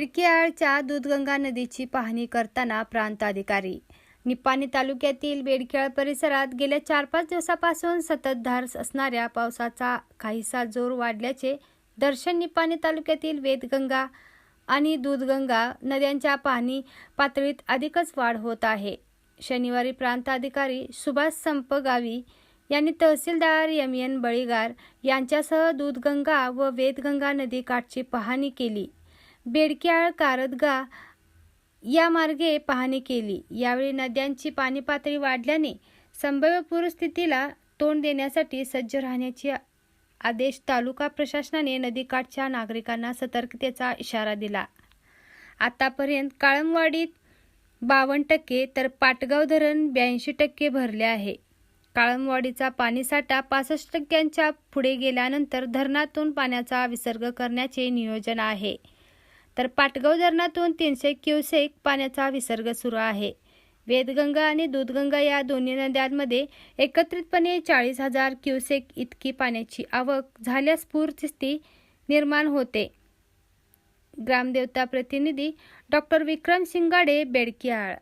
बेडकियाळच्या दूधगंगा नदीची पाहणी करताना प्रांताधिकारी. निपाणी तालुक्यातील बेडकियाळ परिसरात गेल्या चार पाच दिवसापासून सततधार असणाऱ्या पावसाचा काहीसा जोर वाढल्याचे दर्शन निपाणी तालुक्यातील वेदगंगा आणि दूधगंगा नद्यांच्या पाणी पातळीत अधिकच वाढ होत आहे. शनिवारी प्रांताधिकारी सुभाष संपगावी यांनी तहसीलदार एम. एन. बळीगार यांच्यासह दूधगंगा व वेदगंगा नदी काठची पाहणी केली. बेडक्याळ कारदगा या मार्गे पाहणी केली. यावेळी नद्यांची पाणी पातळी वाढल्याने संभाव्य पूरस्थितीला तोंड देण्यासाठी सज्ज राहण्याची आदेश तालुका प्रशासनाने नदीकाठच्या नागरिकांना सतर्कतेचा इशारा दिला. आतापर्यंत काळमवाडीत बावन्न टक्के तर पाटगाव धरण ब्याऐंशी टक्के भरले आहे. काळमवाडीचा पाणीसाठा पासष्ट टक्क्यांच्या पुढे गेल्यानंतर धरणातून पाण्याचा विसर्ग करण्याचे नियोजन आहे. तर पाटगाव धरणातून तीनशे क्युसेक पाण्याचा विसर्ग सुरू आहे. वेदगंगा आणि दूधगंगा या दोन्ही नद्यांमध्ये एकत्रितपणे चाळीस हजार क्युसेक इतकी पाण्याची आवक झाल्यास पूरस्थिती निर्माण होते. ग्रामदेवता प्रतिनिधी डॉक्टर विक्रम शिंगाडे बेडकियाळ